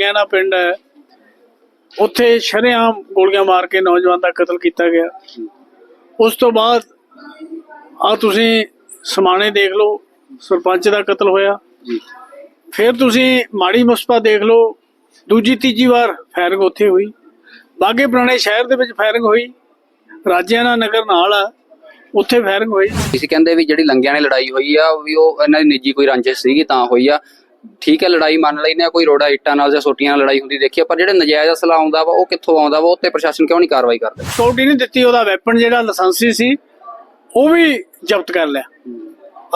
ਗੈਨਾ ਪਿੰਡ ਹੈ। ਉੱਥੇ ਸ਼ਰੇਆਮ ਗੋਲੀਆਂ ਮਾਰ ਕੇ ਨੌਜਵਾਨ ਦਾ ਕਤਲ ਕੀਤਾ ਗਿਆ। ਉਸ ਤੋਂ ਬਾਅਦ ਆ ਤੁਸੀਂ ਸਮਾਣੇ ਦੇਖ ਲਓ ਸਰਪੰਚ ਦਾ ਕਤਲ ਹੋਇਆ। ਜੀ। ਫਿਰ ਤੁਸੀਂ ਮਾੜੀ ਮੁਸਪਾ ਦੇਖ ਲਓ ਦੂਜੀ ਤੀਜੀ ਵਾਰ ਫਾਇਰਿੰਗ ਉੱਥੇ ਹੋਈ। ਬਾਗੇ ਪੁਰਾਣੇ ਸ਼ਹਿਰ ਦੇ ਵਿੱਚ ਫਾਇਰਿੰਗ ਹੋਈ। ਰਾਜਿਆਣਾ ਨਗਰ ਨਾਲ ਆ ਉੱਥੇ ਫਾਇਰਿੰਗ ਹੋਈ। ਤੁਸੀਂ ਕਹਿੰਦੇ ਵੀ ਜਿਹੜੀ ਲੰਗਿਆਂ ਨੇ ਲੜਾਈ ਹੋਈ ਆ ਵੀ ਉਹ ਇਹਨਾਂ ਦੀ ਨਿੱਜੀ ਕੋਈ ਰੰਜਿਸ਼ ਸੀਗੀ ਤਾਂ ਹੋਈ ਆ। ਠੀਕ ਹੈ ਲੜਾਈ ਮੰਨ ਲੈਨੇ ਆ ਕੋਈ ਰੋੜਾ ਇੱਟਾਂ ਨਾਲ ਜਾਂ ਸੋਟੀਆਂ ਨਾਲ ਲੜਾਈ ਹੁੰਦੀ ਦੇਖੀ ਆ, ਪਰ ਜਿਹੜੇ ਨਜਾਇਜ਼ ਅਸਲਾ ਆਉਂਦਾ ਵਾ ਉਹ ਕਿੱਥੋਂ ਆਉਂਦਾ ਵਾ ਉਹ ਤੇ ਪ੍ਰਸ਼ਾਸਨ ਕਿਉਂ ਨਹੀਂ ਕਾਰਵਾਈ ਕਰਦਾ? ਸਕਿਉਰਟੀ ਨਹੀਂ ਦਿੱਤੀ ਉਹਦਾ ਵੈਪਨ ਜਿਹੜਾ ਲਾਇਸੈਂਸੀ ਸੀ ਉਹ ਵੀ ਜ਼ਬਤ ਕਰ ਲਿਆ।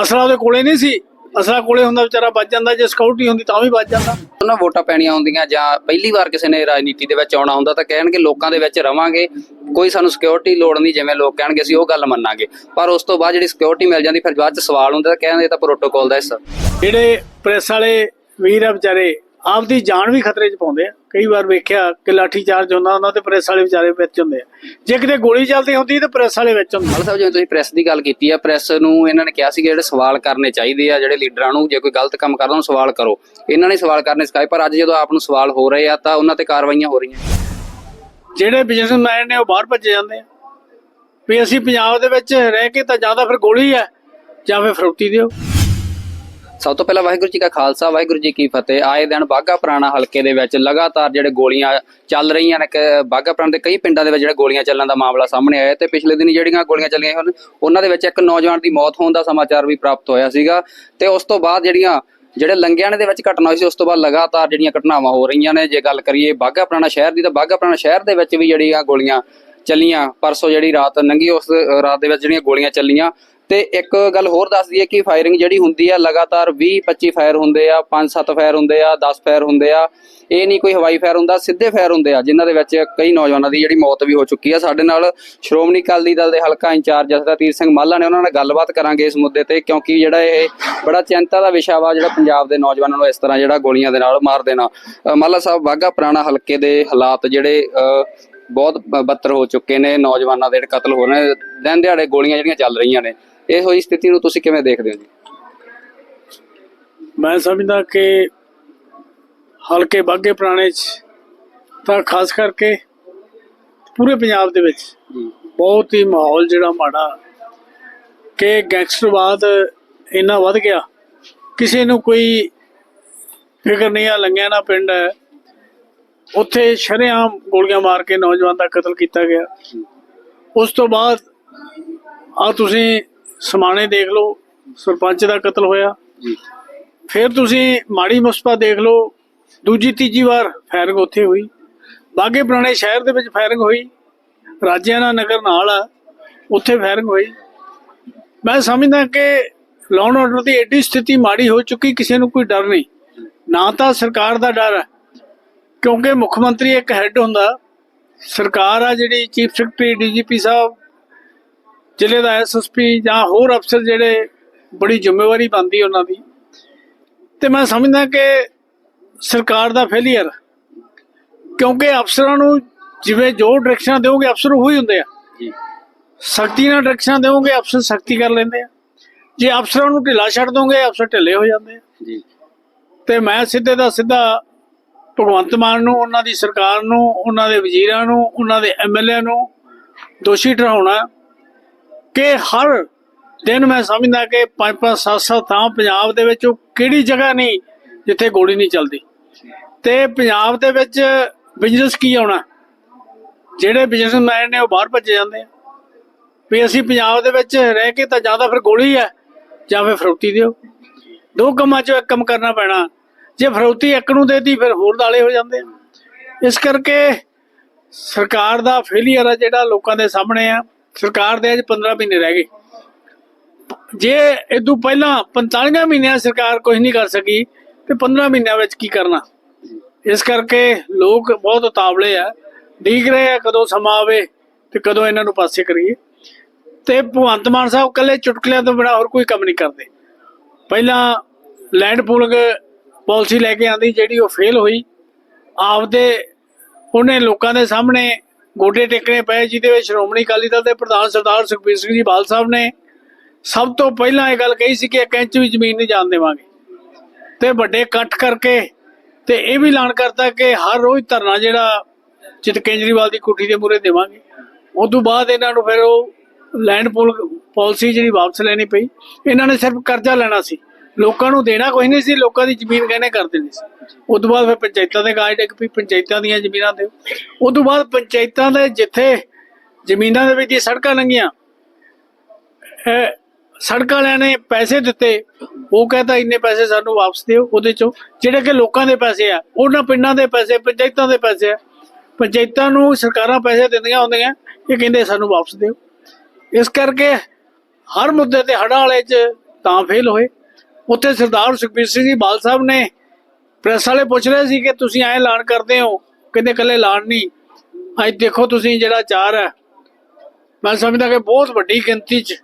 ਅਸਲਾ ਉਹਦੇ ਕੋਲੇ ਨਹੀਂ ਸੀ ਅਸਲਾ ਕੋਲੇ ਹੁੰਦਾ ਵਿਚਾਰਾ ਬਚ ਜਾਂਦਾ ਜੇ ਸਕਿਉਰਟੀ ਹੁੰਦੀ ਤਾਂ ਵੀ ਬਚ ਜਾਂਦਾ। ਉਹਨਾਂ ਵੋਟਾਂ ਪੈਣੀਆਂ ਹੁੰਦੀਆਂ ਜਾਂ ਪਹਿਲੀ ਵਾਰ ਕਿਸੇ ਨੇ ਰਾਜਨੀਤੀ ਦੇ ਵਿੱਚ ਆਉਣਾ ਹੁੰਦਾ ਤਾਂ ਕਹਿਣਗੇ ਲੋਕਾਂ ਦੇ ਵਿੱਚ ਰਵਾਂਗੇ। ਕੋਈ ਸਾਨੂੰ ਸਿਕਿਉਰਿਟੀ ਲੋੜ ਨਹੀਂ ਜਿਵੇਂ ਲੋਕ ਕਹਿਣਗੇ ਅਸੀਂ ਉਹ ਗੱਲ ਮੰਨਾਂਗੇ। ਪਰ ਉਸ ਤੋਂ ਬਾਅਦ ਜਿਹੜੀ ਸਿਕਿਉਰਿਟੀ ਮਿਲ ਜਾਂਦੀ ਫਿਰ ਬਾਅਦ ਚ ਸਵਾਲ ਹੁੰਦਾ ਤਾਂ ਕਹਿੰਦੇ ਇਹ ਤਾਂ ਪ੍ਰੋਟੋਕਾਲ ਦਾ ਹਿੱਸਾ। ਜਿਹੜੇ ਪ੍ਰੈਸ ਵਾਲੇ ਵੀਰ ਆ ਵਿਚਾਰੇ ਆਪਦੀ ਜਾਨ ਵੀ ਖਤਰੇ 'ਚ ਪਾਉਂਦੇ ਆ। ਕਈ ਵਾਰ ਵੇਖਿਆ ਕਿ ਲਾਠੀ ਚਾਰਜ ਹੁੰਦਾ ਉਹਨਾਂ ਤੇ ਪ੍ਰੈਸ ਵਾਲੇ ਵਿਚਾਰੇ ਵਿੱਚ ਹੁੰਦੇ ਆ। ਜੇ ਕਿਤੇ ਗੋਲੀ ਚੱਲਦੀ ਹੁੰਦੀ ਤੇ ਪ੍ਰੈਸ ਵਾਲੇ ਵਿੱਚ ਹੁੰਦੇ ਮਲ ਸਾਹਿਬ ਜਿਵੇਂ ਤੁਸੀਂ ਪ੍ਰੈਸ ਦੀ ਗੱਲ ਕੀਤੀ ਆ ਪ੍ਰੈਸ ਨੂੰ ਇਹਨਾਂ ਨੇ ਕਿਹਾ ਸੀ ਕਿ ਜਿਹੜੇ ਸਵਾਲ ਕਰਨੇ ਚਾਹੀਦੇ ਆ ਜਿਹੜੇ ਲੀਡਰਾਂ ਨੂੰ ਜੇ ਕੋਈ ਗਲਤ ਕੰਮ ਕਰਦਾ ਉਹਨੂੰ ਸਵਾਲ ਕਰੋ। ਇਹਨਾਂ ਨੇ ਸਵਾਲ ਕਰਨੇ ਸਿਖਾਏ ਪਰ ਅੱਜ ਜਦੋਂ ਆਪ ਨੂੰ ਸਵਾਲ ਹੋ ਰਹੇ ਆ ਤਾਂ ਉਹਨਾਂ ਤੇ ਕਾਰਵਾਈਆਂ ਹੋ ਰਹੀਆਂ। ਜਿਹੜੇ ਬਿਜ਼ਨਸਮੈਨ ਨੇ ਉਹ ਬਾਹਰ ਭੱਜੇ ਜਾਂਦੇ ਆ। ਵੀ ਅਸੀਂ ਪੰਜਾਬ ਦੇ ਵਿੱਚ ਰਹਿ ਕੇ ਤਾਂ ਜ਼ਿਆਦਾ ਫਿਰ ਗੋਲੀ ਹੈ ਜਾਂ ਫਿਰ ਫਰੋਤੀ ਦਿਓ। ਸਭ ਤੋਂ ਪਹਿਲਾਂ ਵਾਹਿਗੁਰੂ ਜੀ ਕਾ ਖਾਲਸਾ, ਵਾਹਿਗੁਰੂ ਜੀ ਕੀ ਫਤਿਹ। ਆਏ ਦਿਨ ਬਾਗਾ ਪੁਰਾਣਾ ਹਲਕੇ ਦੇ ਵਿੱਚ ਲਗਾਤਾਰ ਜਿਹੜੇ ਗੋਲੀਆਂ ਚੱਲ ਰਹੀਆਂ ਨੇ ਬਾਗਾ ਪੁਰਾਣਾ ਦੇ ਕਈ ਪਿੰਡਾਂ ਦੇ ਵਿੱਚ ਜਿਹੜੇ ਗੋਲੀਆਂ ਚੱਲਣ ਦਾ ਮਾਮਲਾ ਸਾਹਮਣੇ ਆਇਆ। ਤੇ ਪਿਛਲੇ ਦਿਨ ਜਿਹੜੀਆਂ ਗੋਲੀਆਂ ਚੱਲੀਆਂ ਹਨ ਉਹਨਾਂ ਦੇ ਵਿੱਚ ਇੱਕ ਨੌਜਵਾਨ ਦੀ ਮੌਤ ਹੋਣ ਦਾ ਸਮਾਚਾਰ ਵੀ ਪ੍ਰਾਪਤ ਹੋਇਆ ਸੀਗਾ। ਤੇ ਉਸ ਤੋਂ ਬਾਅਦ ਜਿਹੜੀਆਂ, ਜਿਹੜੇ ਲੰਗਿਆਣੇ ਦੇ ਵਿੱਚ ਘਟਨਾ ਹੋਈ ਸੀ, ਉਸ ਤੋਂ ਬਾਅਦ ਲਗਾਤਾਰ ਜਿਹੜੀਆਂ ਘਟਨਾਵਾਂ ਹੋ ਰਹੀਆਂ ਨੇ। ਜੇ ਗੱਲ ਕਰੀਏ ਬਾਗਾ ਪੁਰਾਣਾ ਸ਼ਹਿਰ ਦੀ, ਤਾਂ ਬਾਗਾ ਪੁਰਾਣਾ ਸ਼ਹਿਰ ਦੇ ਵਿੱਚ ਵੀ ਜਿਹੜੀਆਂ ਗੋਲੀਆਂ ਚੱਲੀਆਂ। ਪਰਸੋਂ ਜਿਹੜੀ ਰਾਤ ਲੰਘੀ ਉਸ ਰਾਤ ਦੇ ਵਿੱਚ ਜਿਹੜੀਆਂ ਗੋਲੀਆਂ ਚੱਲੀਆਂ ਤੇ ਇੱਕ ਗੱਲ ਹੋਰ ਦੱਸ ਦਈਏ ਕਿ ਫਾਇਰਿੰਗ ਜਿਹੜੀ ਹੁੰਦੀ ਆ ਲਗਾਤਾਰ 20 25 ਫਾਇਰ ਹੁੰਦੇ ਆ 5-7 ਫਾਇਰ ਹੁੰਦੇ ਆ 10 ਫਾਇਰ ਹੁੰਦੇ ਆ। ਇਹ ਨਹੀਂ ਕੋਈ ਹਵਾਈ ਫਾਇਰ ਹੁੰਦਾ ਸਿੱਧੇ ਫਾਇਰ ਹੁੰਦੇ ਆ ਜਿਨ੍ਹਾਂ ਦੇ ਵਿੱਚ ਕਈ ਨੌਜਵਾਨਾਂ ਦੀ ਜਿਹੜੀ ਮੌਤ ਵੀ ਹੋ ਚੁੱਕੀ ਆ। ਸਾਡੇ ਨਾਲ ਸ਼੍ਰੋਮਣੀ ਅਕਾਲੀ ਦਲ ਦੇ ਹਲਕਾ ਇੰਚਾਰਜ ਜਸਦਾਤੀਰ ਸਿੰਘ ਮਾਲਾ ਨੇ ਉਹਨਾਂ ਨਾਲ ਗੱਲਬਾਤ ਕਰਾਂਗੇ ਇਸ ਮੁੱਦੇ ਤੇ ਕਿਉਂਕਿ ਜਿਹੜਾ ਇਹ ਬੜਾ ਚਿੰਤਾ ਦਾ ਵਿਸ਼ਾ ਵਾ ਜਿਹੜਾ ਪੰਜਾਬ ਦੇ ਨੌਜਵਾਨਾਂ ਨੂੰ ਇਸ ਤਰ੍ਹਾਂ ਜਿਹੜਾ ਗੋਲੀਆਂ ਦੇ ਨਾਲ ਮਾਰ ਦੇਣਾ। ਮਾਲਾ ਸਾਹਿਬ ਬਾਗਾ ਪੁਰਾਣਾ ਹਲਕੇ ਦੇ ਹਾਲਾਤ ਜਿਹੜੇ ਅ, ਬਹੁਤ ਬੱਤਰ ਹੋ ਚੁੱਕੇ ਨੇ ਨੌਜਵਾਨਾਂ ਦੇ ਜਿਹੜੇ ਕਤਲ ਹੋ ਰਹੇ ਨੇ ਦਿਨ ਦਿਹਾੜੇ ਗੋਲੀਆਂ ਜਿਹੜੀਆਂ ਚੱਲ ਰਹੀਆਂ ਨੇ। ਇਹ ਹੋਈ ਸਥਿਤੀ ਨੂੰ ਤੁਸੀਂ ਕਿਵੇਂ ਦੇਖਦੇ ਹੋ ਜੀ? ਮੈਂ ਸਮਝਦਾ ਕਿ ਹਲਕੇ ਬਾਗੇ ਪੁਰਾਣੇ 'ਚ ਤਾਂ ਖਾਸ ਕਰਕੇ ਪੂਰੇ ਪੰਜਾਬ ਦੇ ਵਿੱਚ ਬਹੁਤ ਹੀ ਮਾਹੌਲ ਜਿਹੜਾ ਮਾੜਾ ਕਿ ਗੈਂਗਸਟਰਵਾਦ ਇੰਨਾ ਵੱਧ ਗਿਆ। ਕਿਸੇ ਨੂੰ ਕੋਈ ਫਿਕਰ ਨਹੀਂ ਆ ਲੰਗਿਆ ਨਾ ਪਿੰਡ ਹੈ। ਉੱਥੇ ਸ਼ਰੇਆਮ ਗੋਲੀਆਂ ਮਾਰ ਕੇ ਨੌਜਵਾਨ ਦਾ ਕਤਲ ਕੀਤਾ ਗਿਆ। ਉਸ ਤੋਂ ਬਾਅਦ ਆ ਤੁਸੀਂ ਸਮਾਣੇ ਦੇਖ ਲਓ ਸਰਪੰਚ ਦਾ ਕਤਲ ਹੋਇਆ। ਜੀ। ਫਿਰ ਤੁਸੀਂ ਮਾੜੀ ਮੁਸਪਾ ਦੇਖ ਲਓ ਦੂਜੀ ਤੀਜੀ ਵਾਰ ਫਾਇਰਿੰਗ ਉੱਥੇ ਹੋਈ। ਬਾਗੇ ਪੁਰਾਣੇ ਸ਼ਹਿਰ ਦੇ ਵਿੱਚ ਫਾਇਰਿੰਗ ਹੋਈ। ਰਾਜਿਆਣਾ ਨਗਰ ਨਾਲ ਆ ਉੱਥੇ ਫਾਇਰਿੰਗ ਹੋਈ। ਮੈਂ ਸਮਝਦਾ ਕਿ ਲਾਅ ਆਰਡਰ ਦੀ ਐਡੀ ਸਥਿਤੀ ਮਾੜੀ ਹੋ ਚੁੱਕੀ ਕਿਸੇ ਨੂੰ ਕੋਈ ਡਰ ਨਹੀਂ। ਨਾ ਤਾਂ ਸਰਕਾਰ ਦਾ ਡਰ ਹੈ ਕਿਉਂਕਿ ਮੁੱਖ ਮੰਤਰੀ ਇੱਕ ਹੈੱਡ ਹੁੰਦਾ। ਸਰਕਾਰ ਆ ਜਿਹੜੀ ਚੀਫ ਸੈਕਟਰੀ ਡੀਜੀਪੀ ਸਾਹਿਬ ਜ਼ਿਲ੍ਹੇ ਦਾ ਐਸਐਸਪੀ ਜਾਂ ਹੋਰ ਅਫਸਰ ਜਿਹੜੇ ਬੜੀ ਜ਼ਿੰਮੇਵਾਰੀ ਬਣਦੀ ਉਹਨਾਂ ਦੀ। ਤੇ ਮੈਂ ਸਮਝਦਾ ਕਿ ਸਰਕਾਰ ਦਾ ਫੇਲਿਅਰ ਕਿਉਂਕਿ ਅਫਸਰਾਂ ਨੂੰ ਜਿਵੇਂ ਜੋ ਡਾਇਰੈਕਸ਼ਨਾਂ ਦਿਓਗੇ ਅਫਸਰ ਉਹੀ ਹੁੰਦੇ ਆ। ਜੀ। ਸਖਤੀ ਨਾਲ ਡਾਇਰੈਕਸ਼ਨਾਂ ਦਿਓਗੇ ਅਫਸਰ ਸਖਤੀ ਕਰ ਲੈਂਦੇ ਆ। ਜੇ ਅਫਸਰਾਂ ਨੂੰ ਢਿੱਲਾ ਛੱਡ ਦੋਗੇ ਅਫਸਰ ਢਿੱਲੇ ਹੋ ਜਾਂਦੇ ਆ। ਜੀ। ਤੇ ਮੈਂ ਸਿੱਧੇ ਦਾ ਸਿੱਧਾ ਭਗਵੰਤ ਮਾਨ ਨੂੰ ਉਹਨਾਂ ਦੀ ਸਰਕਾਰ ਨੂੰ ਉਹਨਾਂ ਦੇ ਵਜ਼ੀਰਾਂ ਨੂੰ ਉਹਨਾਂ ਦੇ ਐਮਐਲਏ ਨੂੰ ਦੋਸ਼ੀ ਠਹਿਰਾਉਣਾ। ਕਿ ਹਰ ਦਿਨ ਮੈਂ ਸਮਝਦਾ ਕਿ ਪੰਜ ਪੰਜ ਸੱਤ ਸੱਤ ਥਾਂ ਪੰਜਾਬ ਦੇ ਵਿੱਚ ਉਹ ਕਿਹੜੀ ਜਗ੍ਹਾ ਨਹੀਂ ਜਿੱਥੇ ਗੋਲੀ ਨਹੀਂ ਚੱਲਦੀ। ਤੇ ਪੰਜਾਬ ਦੇ ਵਿੱਚ ਬਿਜ਼ਨਸ ਕੀ ਆਉਣਾ ਜਿਹੜੇ ਬਿਜ਼ਨਸਮੈਨ ਨੇ ਉਹ ਬਾਹਰ ਭੱਜੇ ਜਾਂਦੇ ਆ। ਵੀ ਅਸੀਂ ਪੰਜਾਬ ਦੇ ਵਿੱਚ ਰਹਿ ਕੇ ਤਾਂ ਜਾਂ ਤਾਂ ਫਿਰ ਗੋਲੀ ਹੈ ਜਾਂ ਫਿਰ ਫਰੋਤੀ ਦਿਓ। ਦੋ ਕੰਮਾਂ ਚੋਂ ਇੱਕ ਕੰਮ ਕਰਨਾ ਪੈਣਾ। ਜੇ ਫਰੋਤੀ ਇੱਕ ਨੂੰ ਦੇਤੀ, ਫਿਰ ਹੋਰ ਦਾਲੇ ਹੋ ਜਾਂਦੇ ਆ। ਇਸ ਕਰਕੇ ਸਰਕਾਰ ਦਾ ਫੇਲੀਅਰ ਆ ਜਿਹੜਾ ਲੋਕਾਂ ਦੇ ਸਾਹਮਣੇ ਆ। ਸਰਕਾਰ ਦੇ ਅੱਜ 15 ਮਹੀਨੇ ਰਹਿ ਗਏ। ਜੇ ਇਦੋਂ ਪਹਿਲਾਂ 45 ਮਹੀਨਿਆਂ ਸਰਕਾਰ ਕੁਝ ਨਹੀਂ ਕਰ ਸਕੀ, ਤੇ 15 ਮਹੀਨਿਆਂ ਵਿੱਚ ਕੀ ਕਰਨਾ? ਇਸ ਕਰਕੇ ਲੋਕ ਬਹੁਤ ਉਤਾਵਲੇ ਆ। ਦੇਖ ਰਹੇ ਆ ਕਦੋਂ ਸਮਾਂ ਆਵੇ ਤੇ ਕਦੋਂ ਇਹਨਾਂ ਨੂੰ ਪਾਸੇ ਕਰੀਏ। ਤੇ ਭਗਵੰਤ ਮਾਨ ਸਾਹਿਬ ਕੱਲੇ ਚੁਟਕਲਿਆਂ ਤੋਂ ਬਿਨਾਂ ਹੋਰ ਕੋਈ ਕੰਮ ਨਹੀਂ ਕਰਦੇ। ਪਹਿਲਾਂ ਲੈਂਡ ਪੂਲਿੰਗ ਪਾਲਿਸੀ ਲੈ ਕੇ ਆਂਦੀ, ਜਿਹੜੀ ਉਹ ਫੇਲ ਹੋਈ, ਆਪਦੇ ਉਹਨੇ ਲੋਕਾਂ ਦੇ ਸਾਹਮਣੇ ਗੋਡੇ ਟੇਕਣੇ ਪਏ, ਜਿਹਦੇ ਵਿੱਚ ਸ਼੍ਰੋਮਣੀ ਅਕਾਲੀ ਦਲ ਦੇ ਪ੍ਰਧਾਨ ਸਰਦਾਰ ਸੁਖਬੀਰ ਸਿੰਘ ਜੀ ਬਾਲ ਸਾਹਿਬ ਨੇ ਸਭ ਤੋਂ ਪਹਿਲਾਂ ਇਹ ਗੱਲ ਕਹੀ ਸੀ ਕਿ ਇੱਕ ਇੰਚ ਵੀ ਜ਼ਮੀਨ ਨਹੀਂ ਜਾਣ ਦੇਵਾਂਗੇ। ਤੇ ਵੱਡੇ ਇਕੱਠ ਕਰਕੇ ਤੇ ਇਹ ਵੀ ਐਲਾਨ ਕਰਤਾ ਕਿ ਹਰ ਰੋਜ਼ ਧਰਨਾ ਜਿਹੜਾ ਜਿੱਤ ਕੇਜਰੀਵਾਲ ਦੀ ਕੁੱਠੀ ਦੇ ਮੂਹਰੇ ਦੇਵਾਂਗੇ। ਉਸ ਤੋਂ ਬਾਅਦ ਇਹਨਾਂ ਨੂੰ ਫਿਰ ਉਹ ਲੈਂਡ ਪੋਲ ਪਾਲਿਸੀ ਜਿਹੜੀ ਵਾਪਸ ਲੈਣੀ ਪਈ, ਇਹਨਾਂ ਨੇ ਸਿਰਫ ਕਰਜ਼ਾ ਲੈਣਾ ਸੀ। ਲੋਕਾਂ ਨੂੰ ਦੇਣਾ ਕੋਈ ਨਹੀਂ ਸੀ, ਲੋਕਾਂ ਦੀ ਜ਼ਮੀਨ ਕਹਿੰਦੇ ਕਰ ਦੇਣੀ ਸੀ। ਉਸ ਤੋਂ ਬਾਅਦ ਫਿਰ ਪੰਚਾਇਤਾਂ ਦੇ ਕਾਜ ਡਿੱਗ ਪਈ, ਪੰਚਾਇਤਾਂ ਦੀਆਂ ਜ਼ਮੀਨਾਂ ਦਿਓ ਉਸ ਤੋਂ ਬਾਅਦ ਪੰਚਾਇਤਾਂ ਦੇ ਜਿੱਥੇ ਜ਼ਮੀਨਾਂ ਦੇ ਵਿੱਚ ਇਹ ਸੜਕਾਂ ਲੰਘੀਆਂ ਸੜਕਾਂ ਵਾਲਿਆਂ ਨੇ ਪੈਸੇ ਦਿੱਤੇ। ਉਹ ਕਹਿੰਦਾ ਇੰਨੇ ਪੈਸੇ ਸਾਨੂੰ ਵਾਪਸ ਦਿਓ ਉਹਦੇ ਚੋਂ। ਜਿਹੜੇ ਕਿ ਲੋਕਾਂ ਦੇ ਪੈਸੇ ਆ, ਉਹਨਾਂ ਪਿੰਡਾਂ ਦੇ ਪੈਸੇ, ਪੰਚਾਇਤਾਂ ਦੇ ਪੈਸੇ ਆ। ਪੰਚਾਇਤਾਂ ਨੂੰ ਸਰਕਾਰਾਂ ਪੈਸੇ ਦਿੰਦੀਆਂ ਹੁੰਦੀਆਂ, ਇਹ ਕਹਿੰਦੇ ਸਾਨੂੰ ਵਾਪਸ ਦਿਓ। ਇਸ ਕਰਕੇ ਹਰ ਮੁੱਦੇ ਤੇ ਹੜ੍ਹਾਂ ਵਾਲੇ 'ਚ ਤਾਂ ਫੇਲ ਹੋਏ। ਉੱਥੇ ਸਰਦਾਰ ਸੁਖਬੀਰ ਸਿੰਘ ਜੀ ਬਾਲ ਸਾਹਿਬ ਨੇ ਪ੍ਰੈਸ ਵਾਲੇ ਪੁੱਛ ਰਹੇ ਸੀ ਕਿ ਤੁਸੀਂ ਐਂ ਐਲਾਨ ਕਰਦੇ ਹੋ ਕਹਿੰਦੇ ਕੱਲੇ ਐਲਾਨ ਨਹੀਂ। ਅੱਜ ਦੇਖੋ ਤੁਸੀਂ ਜਿਹੜਾ ਚਾਰ ਹੈ ਮੈਂ ਸਮਝਦਾ ਕਿ ਬਹੁਤ ਵੱਡੀ ਗਿਣਤੀ 'ਚ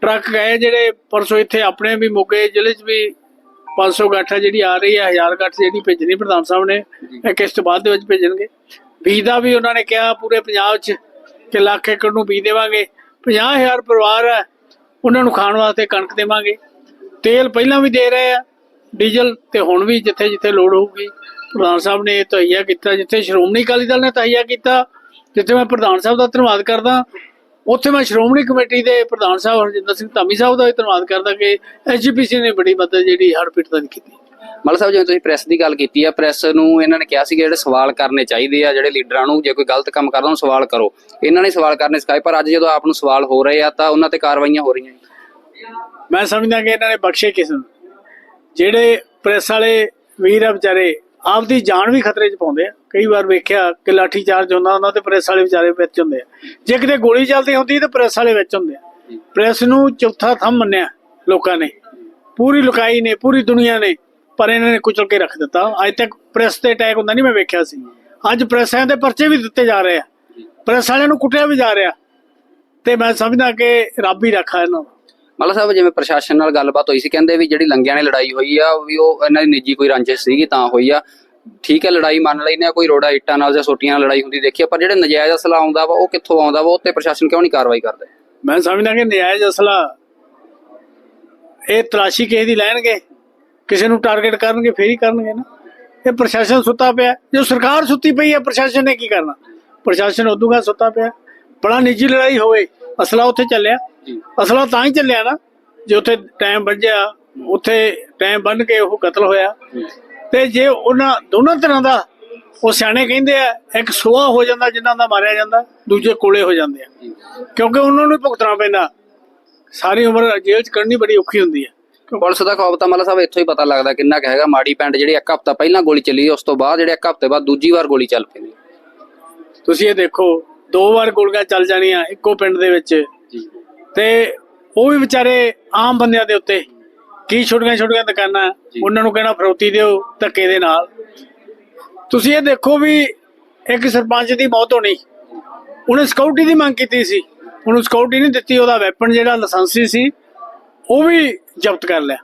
ਟਰੱਕ ਗਏ ਜਿਹੜੇ ਪਰਸੋਂ ਇੱਥੇ ਆਪਣੇ ਵੀ ਮੁੱਕੇ ਜ਼ਿਲ੍ਹੇ 'ਚ ਵੀ 500 ਗੱਠ ਜਿਹੜੀ ਆ ਰਹੀ ਹੈ 1000 ਗੱਠ ਜਿਹੜੀ ਭੇਜਣੀ ਪ੍ਰਧਾਨ ਸਾਹਿਬ ਨੇ ਇਹ ਕਿਸ਼ਤ ਬਾਅਦ ਦੇ ਵਿੱਚ ਭੇਜਣਗੇ। ਬੀਜ ਦਾ ਵੀ ਉਹਨਾਂ ਨੇ ਕਿਹਾ ਪੂਰੇ ਪੰਜਾਬ 'ਚ ਕਿ ਲੱਖ ਏਕੜ ਨੂੰ ਬੀਜ ਦੇਵਾਂਗੇ। 50000 ਪਰਿਵਾਰ ਹੈ ਉਹਨਾਂ ਨੂੰ ਖਾਣ ਵਾਸਤੇ ਕਣਕ ਦੇਵਾਂਗੇ। ਤੇਲ ਪਹਿਲਾਂ ਵੀ ਦੇ ਰਹੇ ਆ, ਡੀਜ਼ਲ ਤੇ ਹੁਣ ਵੀ ਜਿੱਥੇ ਜਿੱਥੇ ਲੋੜ ਹੋਊਗੀ। ਪ੍ਰਧਾਨ ਸਾਹਿਬ ਨੇ ਇਹ ਤਹਈਆ ਕੀਤਾ, ਜਿੱਥੇ ਸ਼੍ਰੋਮਣੀ ਅਕਾਲੀ ਦਲ ਨੇ ਤਹਈਆ ਕੀਤਾ, ਜਿੱਥੇ ਮੈਂ ਪ੍ਰਧਾਨ ਸਾਹਿਬ ਦਾ ਧੰਨਵਾਦ ਕਰਦਾ, ਉੱਥੇ ਮੈਂ ਸ਼੍ਰੋਮਣੀ ਕਮੇਟੀ ਦੇ ਪ੍ਰਧਾਨ ਸਾਹਿਬ ਹਰਜਿੰਦਰ ਸਿੰਘ ਧਾਮੀ ਸਾਹਿਬ ਦਾ ਵੀ ਧੰਨਵਾਦ ਕਰਦਾ ਕਿ ਐਸਜੀਪੀਸੀ ਨੇ ਬੜੀ ਮਦਦ ਜਿਹੜੀ ਹੜ੍ਹ ਪੀੜਤਾਂ ਦੀ ਕੀਤੀ। ਮਤਲਬ ਸਾਹਿਬ, ਜਿਵੇਂ ਤੁਸੀਂ ਪ੍ਰੈਸ ਦੀ ਗੱਲ ਕੀਤੀ ਆ, ਪ੍ਰੈਸ ਨੂੰ ਇਹਨਾਂ ਨੇ ਕਿਹਾ ਸੀ ਕਿ ਜਿਹੜੇ ਸਵਾਲ ਕਰਨੇ ਚਾਹੀਦੇ ਆ, ਜਿਹੜੇ ਲੀਡਰਾਂ ਨੂੰ ਜੇ ਕੋਈ ਗਲਤ ਕੰਮ ਕਰਦਾ, ਉਹਨੂੰ ਸਵਾਲ ਕਰੋ। ਇਹਨਾਂ ਨੇ ਸਵਾਲ ਕਰਨੇ ਸਿਖਾਏ, ਪਰ ਅੱਜ ਜਦੋਂ ਆਪ ਨੂੰ ਸਵਾਲ ਹੋ ਰਹੇ ਆ, ਤਾਂ ਉਹਨਾਂ ਤੇ ਕਾਰਵਾਈਆਂ ਹੋ ਰਹੀਆਂ ਮੈਂ ਸਮਝਦਾ ਕਿ ਇਹਨਾਂ ਨੇ ਬਖਸ਼ੇ ਕਿਸ ਨੂੰ। ਜਿਹੜੇ ਪ੍ਰੈਸ ਵਾਲੇ ਵੀਰ ਆ ਵਿਚਾਰੇ, ਆਪਦੀ ਜਾਨ ਵੀ ਖਤਰੇ 'ਚ ਪਾਉਂਦੇ ਆ। ਕਈ ਵਾਰ ਵੇਖਿਆ ਕਿ ਲਾਠੀ ਚਾਰਜ ਹੁੰਦਾ, ਉਹਨਾਂ ਤੇ ਪ੍ਰੈਸ ਵਾਲੇ ਵਿਚਾਰੇ ਵਿੱਚ ਹੁੰਦੇ ਆ। ਜੇ ਕਿਤੇ ਗੋਲੀ ਚੱਲਦੀ ਹੁੰਦੀ, ਤੇ ਪ੍ਰੈਸ ਵਾਲੇ ਵਿੱਚ ਹੁੰਦੇ ਆ। ਪ੍ਰੈਸ ਨੂੰ ਚੌਥਾ ਥੰਮ ਮੰਨਿਆ ਲੋਕਾਂ ਨੇ। ਪੂਰੀ ਲੁਕਾਈ ਨੇ, ਪੂਰੀ ਦੁਨੀਆ ਨੇ, ਪਰ ਇਹਨਾਂ ਨੇ ਕੁਚਲ ਕੇ ਰੱਖ ਦਿੱਤਾ। ਅੱਜ ਤੱਕ ਪ੍ਰੈਸ ਤੇ ਅਟੈਕ ਹੁੰਦਾ ਨਹੀਂ ਮੈਂ ਵੇਖਿਆ ਸੀ। ਅੱਜ ਪ੍ਰੈਸਾਂ ਦੇ ਪਰਚੇ ਵੀ ਦਿੱਤੇ ਜਾ ਰਹੇ ਆ। ਪ੍ਰੈਸ ਵਾਲਿਆਂ ਨੂੰ ਕੁੱਟਿਆ ਵੀ ਜਾ ਰਿਹਾ। ਤੇ ਮੈਂ ਸਮਝਦਾ ਕਿ ਰੱਬ ਹੀ ਰੱਖਾ ਇਹਨਾਂ ਨੂੰ ਮਤਲਬ ਸਾਹਿਬ, ਜਿਵੇਂ ਪ੍ਰਸ਼ਾਸਨ ਨਾਲ ਗੱਲਬਾਤ ਹੋਈ ਸੀ, ਕਹਿੰਦੇ ਵੀ ਜਿਹੜੀ ਲੰਗਿਆਂ ਨੇ ਲੜਾਈ ਹੋਈ ਆ, ਵੀ ਉਹ ਇਹਨਾਂ ਦੀ ਨਿੱਜੀ ਕੋਈ ਰੰਜਿਸ਼ ਸੀਗੀ, ਤਾਂ ਹੋਈ ਆ। ਠੀਕ ਹੈ, ਲੜਾਈ ਮੰਨ ਲੈਨੇ ਆ, ਕੋਈ ਰੋੜਾ ਇੱਟਾਂ ਨਾਲ ਜਾਂ ਸੋਟੀਆਂ ਨਾਲ ਲੜਾਈ ਹੁੰਦੀ ਦੇਖੀ, ਪਰ ਜਿਹੜੇ ਨਜਾਇਜ਼ ਅਸਲਾ ਆਉਂਦਾ ਵਾ, ਉਹ ਕਿੱਥੋਂ ਆਉਂਦਾ ਵਾ, ਉਹ ਤੇ ਪ੍ਰਸ਼ਾਸਨ ਕਿਉਂ ਨਹੀਂ ਕਾਰਵਾਈ ਕਰਦਾ? ਮੈਂ ਸਮਝਦਾ ਕਿ ਨਜਾਇਜ਼ ਅਸਲਾ, ਇਹ ਤਲਾਸ਼ੀ ਕਿਸੇ ਦੀ ਲੈਣਗੇ, ਕਿਸੇ ਨੂੰ ਟਾਰਗੇਟ ਕਰਨਗੇ, ਫੇਰ ਹੀ ਕਰਨਗੇ ਨਾ। ਇਹ ਪ੍ਰਸ਼ਾਸਨ ਸੁੱਤਾ ਪਿਆ, ਜੋ ਸਰਕਾਰ ਸੁੱਤੀ ਪਈ ਹੈ, ਪ੍ਰਸ਼ਾਸਨ ਨੇ ਕੀ ਕਰਨਾ? ਪ੍ਰਸ਼ਾਸਨ ਉਦੋਂ ਗਾ ਸੁੱਤਾ ਪਿਆ। ਬੜਾ ਨਿੱਜੀ ਲੜਾਈ ਹੋਵੇ ਅਸਲਾ ਉੱਥੇ ਚੱਲਿਆ। ਅਸਲਾ ਤਾਂ ਹੀ ਚੱਲਿਆ ਨਾ ਜੇ ਉੱਥੇ ਟਾਈਮ ਵੱਜਿਆ ਉੱਥੇ ਟਾਈਮ ਬੰਨ ਕੇ ਉਹ ਕਤਲ ਹੋਇਆ। ਤੇ ਜੇ ਉਹਨਾਂ ਦੋਨਾਂ ਤਰ੍ਹਾਂ ਦਾ ਉਹ ਸਿਆਣੇ ਕਹਿੰਦੇ ਆ ਇੱਕ ਸੁਆ ਹੋ ਜਾਂਦਾ ਜਿਨ੍ਹਾਂ ਦਾ ਮਾਰਿਆ ਜਾਂਦਾ ਦੂਜੇ ਕੋਲੇ ਹੋ ਜਾਂਦੇ ਆ। ਕਿਉਂਕਿ ਉਹਨਾਂ ਨੂੰ ਭੁਗਤਣਾ ਪੈਂਦਾ। ਸਾਰੀ ਉਮਰ ਜੇਲ੍ਹ 'ਚ ਕੱਢਣੀ ਬੜੀ ਔਖੀ ਹੁੰਦੀ ਹੈ ਪੁਲਿਸ ਦਾ ਖੌਫ ਤਾਂ ਮਤਲਬ ਸਾਹਿਬ ਇੱਥੋਂ ਹੀ ਪਤਾ ਲੱਗਦਾ ਕਿੰਨਾ ਕੁ ਹੈਗਾ। ਮਾੜੀ ਪਿੰਡ ਜਿਹੜੀ ਇੱਕ ਹਫ਼ਤਾ ਪਹਿਲਾਂ ਗੋਲੀ ਚੱਲੀ ਉਸ ਤੋਂ ਬਾਅਦ ਜਿਹੜੇ ਇੱਕ ਹਫ਼ਤੇ ਬਾਅਦ ਦੂਜੀ ਵਾਰ ਗੋਲੀ ਚੱਲ ਪੈਂਦੀ। ਤੁਸੀਂ ਇਹ ਦੇਖੋ ਦੋ ਵਾਰ ਗੋਲੀਆਂ ਚੱਲ ਜਾਣੀਆਂ ਇੱਕੋ ਪਿੰਡ ਦੇ ਵਿੱਚ। ਤੇ ਉਹ ਵੀ ਵਿਚਾਰੇ ਆਮ ਬੰਦਿਆਂ ਦੇ ਉੱਤੇ। ਕੀ ਛੋਟੀਆਂ ਛੋਟੀਆਂ ਦੁਕਾਨਾਂ। ਉਹਨਾਂ ਨੂੰ ਕਹਿਣਾ ਫਰੌਤੀ ਦਿਓ ਧੱਕੇ ਦੇ ਨਾਲ। ਤੁਸੀਂ ਇਹ ਦੇਖੋ ਵੀ ਇੱਕ ਸਰਪੰਚ ਦੀ ਮੌਤ ਹੋਣੀ। ਉਹਨੇ ਸਕਿਉਰਟੀ ਦੀ ਮੰਗ ਕੀਤੀ ਸੀ। ਉਹਨੂੰ ਸਕਿਉਰਟੀ ਨਹੀਂ ਦਿੱਤੀ ਉਹਦਾ ਵੈਪਨ ਜਿਹੜਾ ਲਾਇਸੈਂਸੀ ਸੀ ਉਹ ਵੀ ਜ਼ਬਤ ਕਰ ਲਿਆ।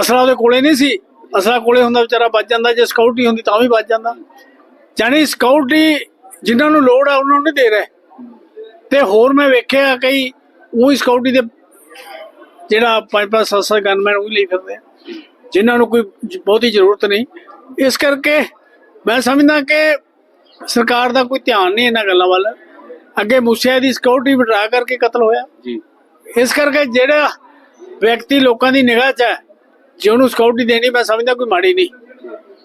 ਅਸਲਾ ਉਹਦੇ ਕੋਲੇ ਨਹੀਂ ਸੀ। ਅਸਲਾ ਕੋਲੇ ਹੁੰਦਾ ਵਿਚਾਰਾ ਬਚ ਜਾਂਦਾ ਜੇ ਸਕਿਉਰਟੀ ਹੁੰਦੀ ਤਾਂ ਵੀ ਬਚ ਜਾਂਦਾ। ਜਾਨੀ ਸਕਿਉਰਟੀ ਜਿਨ੍ਹਾਂ ਨੂੰ ਲੋੜ ਆ ਉਹਨਾਂ ਨੂੰ ਦੇ ਰਹੇ। ਤੇ ਹੋਰ ਮੈਂ ਵੇਖਿਆ ਕਈ ਉਹ ਸਕਿਉਰਟੀ ਦੇ ਜਿਹੜਾ ਪੰਜ ਪੰਜ ਸੱਤ ਸੱਤ ਗਨਮੈਨ ਉਹ ਲਈ ਫਿਰਦੇ ਆ ਜਿਨ੍ਹਾਂ ਨੂੰ ਕੋਈ ਬਹੁਤੀ ਜ਼ਰੂਰਤ ਨਹੀਂ। ਇਸ ਕਰਕੇ ਮੈਂ ਸਮਝਦਾ ਕਿ ਸਰਕਾਰ ਦਾ ਕੋਈ ਧਿਆਨ ਨਹੀਂ ਇਹਨਾਂ ਗੱਲਾਂ ਵੱਲ। ਅੱਗੇ ਮੂਸਿਆ ਦੀ ਸਕਿਉਰਟੀ ਵਿਡਰਾ ਕਰਕੇ ਕਤਲ ਹੋਇਆ। ਜੀ। ਇਸ ਕਰਕੇ ਜਿਹੜਾ ਵਿਅਕਤੀ ਲੋਕਾਂ ਦੀ ਨਿਗਾਹ 'ਚ ਹੈ ਜੇ ਉਹਨੂੰ ਸਕਿਉਰਟੀ ਦੇਣੀ ਮੈਂ ਸਮਝਦਾ ਕੋਈ ਮਾੜੀ ਨਹੀਂ।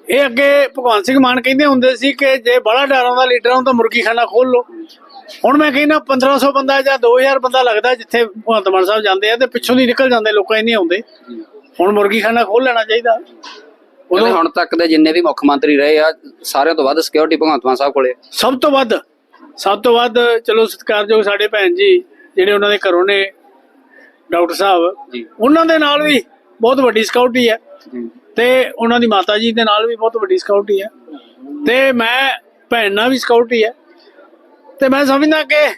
ਇਹ ਅੱਗੇ ਭਗਵੰਤ ਸਿੰਘ ਮਾਨ ਕਹਿੰਦੇ ਹੁੰਦੇ ਸੀ ਕਿ ਜੇ ਬੜਾ ਡਰ ਆਉਂਦਾ ਲੀਡਰਾਂ ਨੂੰ ਤਾਂ ਮੁਰਗੀ ਖਾਨਾ ਖੋਲ ਲਓ। ਹੁਣ ਮੈਂ ਕਹਿੰਦਾ 1500 ਬੰਦਾ ਜਾਂ 2000 ਬੰਦਾ ਲੱਗਦਾ ਜਿੱਥੇ ਭਗਵੰਤ ਮਾਨ ਸਾਹਿਬ ਜਾਂਦੇ ਆ ਤੇ ਪਿੱਛੋਂ ਦੀ ਨਿਕਲ ਜਾਂਦੇ ਲੋਕਾਂ ਨਹੀਂ ਆਉਂਦੇ। ਹੁਣ ਮੁਰਗੀ ਖਾਨਾ ਖੋਲ ਲੈਣਾ ਚਾਹੀਦਾ। ਉਦੋਂ ਹੁਣ ਤੱਕ ਦੇ ਜਿੰਨੇ ਵੀ ਮੁੱਖ ਮੰਤਰੀ ਰਹੇ ਆ ਸਾਰਿਆਂ ਤੋਂ ਵੱਧ ਸਿਕਿਉਰਿਟੀ ਭਗਵੰਤ ਮਾਨ ਸਾਹਿਬ ਕੋਲੇ। ਸਭ ਤੋਂ ਵੱਧ ਸਭ ਤੋਂ ਵੱਧ ਚਲੋ ਸਤਿਕਾਰਯੋਗ ਸਾਡੇ ਭੈਣ ਜੀ ਜਿਹੜੇ ਉਹਨਾਂ ਦੇ ਘਰੋਂ ਨੇ ਡਾਕਟਰ ਸਾਹਿਬ ਉਹਨਾਂ ਦੇ ਨਾਲ ਵੀ ਬਹੁਤ ਵੱਡੀ ਸਕਿਉਰਟੀ ਹੈ। ਤੇ ਉਹਨਾਂ ਦੀ ਮਾਤਾ ਜੀ ਦੇ ਨਾਲ ਵੀ ਬਹੁਤ ਵੱਡੀ ਸਕਿਉਰਟੀ ਹੈ। ਤੇ ਮੈਂ ਭੈਣ ਨਾਲ ਵੀ ਸਕਿਉਰਟੀ ਹੈ। ਤੇ ਮੈਂ ਸਮਝਦਾ ਕਿ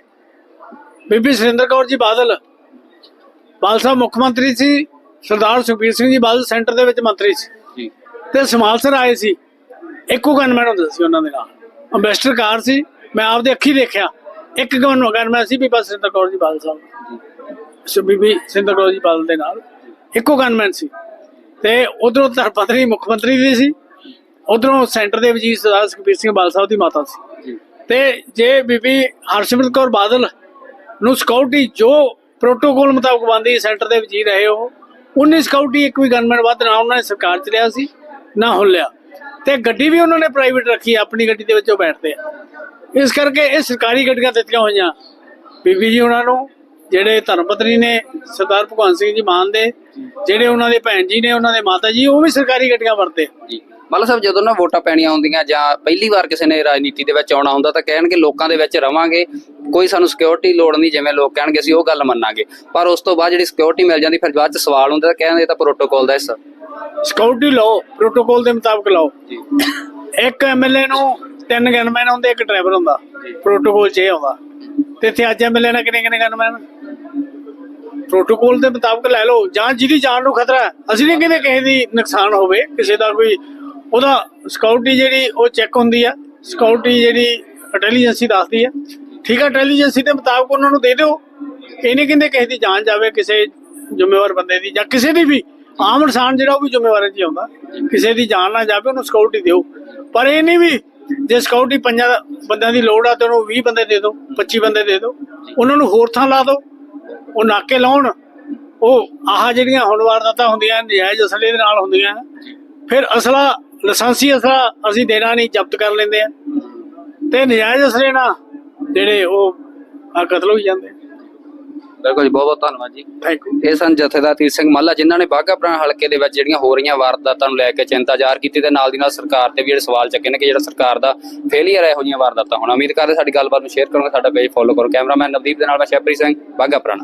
ਬੀਬੀ ਸੁਰਿੰਦਰ ਕੌਰ ਜੀ ਬਾਦਲ ਬਾਲ ਸਾਹਿਬ ਮੁੱਖ ਮੰਤਰੀ ਸੀ ਸਰਦਾਰ ਸੁਖਬੀਰ ਸਿੰਘ ਜੀ ਬਾਦਲ ਸੈਂਟਰ ਦੇ ਵਿੱਚ ਮੰਤਰੀ ਸੀ। ਤੇ ਸਮਾਲਸਰ ਆਏ ਸੀ। ਇੱਕੋ ਗਨਮੈਨ ਹੁੰਦਾ ਸੀ ਉਹਨਾਂ ਦੇ ਨਾਲ। ਅੰਬੈਸਟਰ ਕਾਰ ਸੀ। ਮੈਂ ਆਪਦੇ ਅੱਖੀ ਦੇਖਿਆ। ਇੱਕ ਗਨ ਗਨਮੈਨ ਸੀ ਬੀਬੀ ਸੁਰਿੰਦਰ ਕੌਰ ਜੀ ਬਾਦਲ ਸਾਹਿਬ। ਸੋ ਬੀਬੀ ਸੁਰਿੰਦਰ ਕੌਰ ਜੀ ਬਾਦਲ ਦੇ ਨਾਲ। ਇੱਕੋ ਗਨਮੈਨ ਸੀ। ਤੇ ਉਧਰੋਂ ਧਰਪਤਰੀ ਮੁੱਖ ਮੰਤਰੀ ਦੀ ਸੀ ਉਧਰੋਂ ਸੈਂਟਰ ਦੇ ਵਜ਼ੀਰ ਸਰਦਾਰ ਸੁਖਬੀਰ ਸਿੰਘ ਬਾਦਲ ਸਾਹਿਬ ਦੀ ਮਾਤਾ ਸੀ। ਤੇ ਜੇ ਬੀਬੀ ਹਰਸਿਮਰਤ ਕੌਰ ਬਾਦਲ ਨੂੰ ਸਕਾਊਟੀ ਜੋ ਪ੍ਰੋਟੋਕੋਲ ਮੁਤਾਬਕ ਬੰਦੀ ਸੈਂਟਰ ਦੇ ਵਜ਼ੀਰ ਰਹੇ ਉਹ 19 ਸਕਾਊਟੀ ਇੱਕ ਵੀ ਗਨਮੈਨ ਵੱਧ ਨਾ ਉਹਨਾਂ ਨੇ ਸਰਕਾਰ ਚ ਲਿਆ ਸੀ ਨਾ ਹੁਣ ਲਿਆ। ਤੇ ਗੱਡੀ ਵੀ ਉਹਨਾਂ ਨੇ ਪ੍ਰਾਈਵੇਟ ਰੱਖੀ ਹੈ, ਆਪਣੀ ਗੱਡੀ ਦੇ ਵਿੱਚ ਉਹ ਬੈਠਦੇ ਆ। ਇਸ ਕਰਕੇ ਇਹ ਸਰਕਾਰੀ ਗੱਡੀਆਂ ਦਿੱਤੀਆਂ ਹੋਈਆਂ। ਬੀਬੀ ਜੀ ਉਹਨਾਂ ਨੂੰ ਜਿਹੜੇ ਧਰਮ ਪਤਨੀ ਨੇ ਸਰਦਾਰ ਭਗਵੰਤ ਸਿੰਘ ਜੀ ਮਾਨ ਦੇ ਜਿਹੜੇ ਉਹਨਾਂ ਦੇ ਭੈਣ ਜੀ ਨੇ ਉਹਨਾਂ ਦੇ ਮਾਤਾ ਜੀ ਉਹ ਵੀ ਸਰਕਾਰੀ ਗੱਡੀਆਂ ਵਰਤੇ ਜੀ। ਮਤਲਬ ਸਾਹਿਬ ਜਦੋਂ ਨਾ ਵੋਟਾਂ ਪੈਣੀਆਂ ਹੁੰਦੀਆਂ ਜਾਂ ਪਹਿਲੀ ਵਾਰ ਕਿਸੇ ਨੇ ਰਾਜਨੀਤੀ ਦੇ ਵਿੱਚ ਆਉਣਾ ਹੁੰਦਾ ਤਾਂ ਕਹਿਣਗੇ ਲੋਕਾਂ ਦੇ ਵਿੱਚ ਰਵਾਂਗੇ। ਕੋਈ ਸਾਨੂੰ ਸਿਕਿਉਰਿਟੀ ਲੋੜ ਨਹੀਂ ਜਿਵੇਂ ਲੋਕ ਕਹਿਣਗੇ ਅਸੀਂ ਉਹ ਗੱਲ ਮੰਨਾਂਗੇ। ਪਰ ਉਸ ਤੋਂ ਬਾਅਦ ਜਿਹੜੀ ਸਿਕਿਉਰਿਟੀ ਮਿਲ ਜਾਂਦੀ ਫਿਰ ਬਾਅਦ ਚ ਸਵਾਲ ਹੁੰਦਾ ਤਾਂ ਕਹਿੰਦੇ ਇਹ ਤਾਂ ਪ੍ਰੋਟੋਕਾਲ ਦਾ ਹਿੱਸਾ। ਸਕਾਊਟੀ ਲਓ ਪ੍ਰੋਟੋਕੋਲ ਦੇ ਮੁਤਾਬਕ ਲਓ। ਜੀ। ਇੱਕ ਐਮਐਲਏ ਨੂੰ ਤਿੰਨ ਗਨਮੈਨ ਹੁੰਦੇ ਇੱਕ ਡਰਾਈਵਰ ਹੁੰਦਾ। ਪ੍ਰੋਟੋਕੋਲ 'ਚ ਇਹ ਆਉਂਦਾ। ਤੇ ਇੱਥੇ ਅੱਜ ਐਮਐਲਏ ਨਾਲ ਕਿੰਨੇ ਕਿੰਨੇ ਗਨਮੈਨ ਪ੍ਰੋਟੋਕੋਲ ਦੇ ਮੁਤਾਬਕ ਲੈ ਲਓ। ਜਾਂ ਜਿਹਦੀ ਜਾਨ ਨੂੰ ਖਤਰਾ ਹੈ। ਅਸੀਂ ਨਹੀਂ ਕਹਿੰਦੇ ਕਿਸੇ ਦੀ ਨੁਕਸਾਨ ਹੋਵੇ, ਕਿਸੇ ਦਾ ਕੋਈ ਉਹਦਾ ਸਕਾਊਟੀ ਜਿਹੜੀ ਉਹ ਚੈੱਕ ਹੁੰਦੀ ਆ। ਸਕਾਊਟੀ ਜਿਹੜੀ ਇੰਟੈਲੀਜੈਂਸੀ ਦੱਸਦੀ ਆ। ਠੀਕ ਆ ਇੰਟੈਲੀਜੈਂਸੀ ਦੇ ਮੁਤਾਬਕ ਉਹਨਾਂ ਨੂੰ ਦੇ ਦਿਓ। ਇਹ ਨਹੀਂ ਕਹਿੰਦੇ ਕਿਸੇ ਦੀ ਜਾਨ ਜਾਵੇ, ਕਿਸੇ ਜ਼ਿੰਮੇਵਾਰ ਬੰਦੇ ਦੀ ਜਾਂ ਕਿਸੇ ਦੀ ਵੀ। ਆਮ ਇਨਸਾਨ ਜਿਹੜਾ ਉਹ ਵੀ ਜ਼ਿੰਮੇਵਾਰੀ 'ਚ ਹੀ ਆਉਂਦਾ। ਕਿਸੇ ਦੀ ਜਾਨ ਨਾ ਜਾਵੇ, ਉਹਨੂੰ ਸਕਾਊਟੀ ਦਿਓ। ਪਰ ਇਹ ਨਹੀਂ ਵੀ ਜੇ ਸਕਾਊਟੀ ਪੰਜਾਂ ਬੰਦਿਆਂ ਦੀ ਲੋੜ ਆ ਤੇ ਉਹਨੂੰ 20 ਬੰਦੇ ਦੇ ਦਿਓ 25 ਬੰਦੇ ਦੇ ਦਿਓ। ਉਹਨਾਂ ਨੂੰ ਹੋਰ ਥਾਂ ਲਾ ਦਿਓ। ਉਹ ਨਾਕੇ ਲਾਉਣ, ਉਹ ਆਹ ਜਿਹੜੀਆਂ ਹੁਣ ਵਾਰਦਾਤਾਂ ਹੁੰਦੀਆਂ, ਨਜਾਇਜ਼ ਅਸਲੇ ਦੇ ਨਾਲ ਹੁੰਦੀਆਂ। ਫਿਰ ਅਸਲਾ, ਲਾਇਸੈਂਸੀ ਅਸਲਾ ਅਸੀਂ ਦੇਣਾ ਨਹੀਂ, ਜ਼ਬਤ ਕਰ ਲੈਂਦੇ ਆ। ਤੇ ਨਜਾਇਜ਼ ਅਸਲੇ ਨਾਲ ਜਿਹੜੇ ਉਹ ਕਤਲ ਹੋਈ ਜਾਂਦੇ ਬਿਲਕੁਲ ਜੀ ਬਹੁਤ ਬਹੁਤ ਧੰਨਵਾਦ ਜੀ। ਥੈਂਕ ਯੂ ਇਹ ਸਨ ਜਥੇਦਾਰ ਤੀਰ ਸਿੰਘ ਮੱਲਾ ਜਿਨ੍ਹਾਂ ਨੇ ਬਾਘਾ ਪੁਰਾਣਾ ਹਲਕੇ ਦੇ ਵਿੱਚ ਜਿਹੜੀਆਂ ਹੋ ਰਹੀਆਂ ਵਾਰਦਾਤਾਂ ਨੂੰ ਲੈ ਕੇ ਚਿੰਤਾ ਜ਼ਾਹਰ ਕੀਤੀ ਤੇ ਨਾਲ ਦੀ ਨਾਲ ਸਰਕਾਰ ਤੇ ਵੀ ਜਿਹੜੇ ਸਵਾਲ ਚੱਕੇ ਨੇ ਕਿ ਜਿਹੜਾ ਸਰਕਾਰ ਦਾ ਫੇਲੀਅਰ ਹੈ ਇਹੋ ਜਿਹੀਆਂ ਵਾਰਦਾਤਾਂ ਹੁਣ। ਉਮੀਦ ਕਰਦੇ ਸਾਡੀ ਗੱਲਬਾਤ ਨੂੰ ਸ਼ੇਅਰ ਕਰੋਗੇ ਸਾਡਾ ਪੇਜ ਫੋਲੋ ਕਰੋ। ਕੈਮਰਾਮੈਨ ਨਵਦੀਪ ਦੇ ਨਾਲ ਮੈਂ ਸ਼ੈਪਰੀ ਸਿੰਘ ਬਾਘਾ ਪੁਰਾਣਾ।